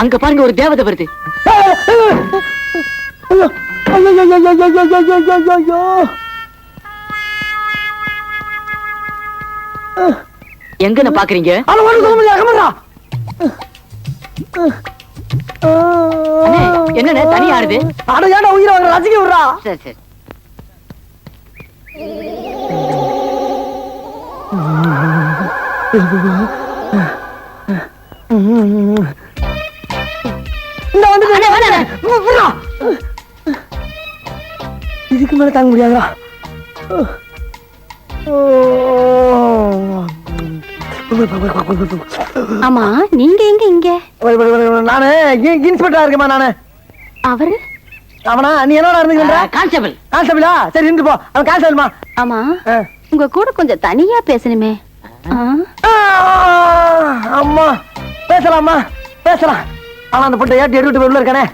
அங்க பாருங்க ஒரு தேவதை வருது எங்கன்னு பாக்குறீங்க என்னன்னு தனியா இருக்கு அடையான உயிரை ரசிக்க விடுறா சரி சரி Yeah. இந்த வந்து இதுக்கு மேல தாங்க முடியாதா ஆமா நீங்க எங்க இங்க நானு இன்ஸ்பெக்டரா இருக்கேமா நானு அவரு அவனா நீ என்னடா இருந்துக்கிற கான்ஸ்டபிள் கான்ஸ்டபிளா சரி இருந்து போ அவன் கான்ஸ்டபிள்மா ஆமா உங்க கூட கொஞ்சம் தனியா பேசணுமே ஆ? அம்மா பேசலாமா? பேசலாம். ஆனா அந்த பொட்டை ஏட்டி எடுத்துட்டு உள்ள இருக்கானே?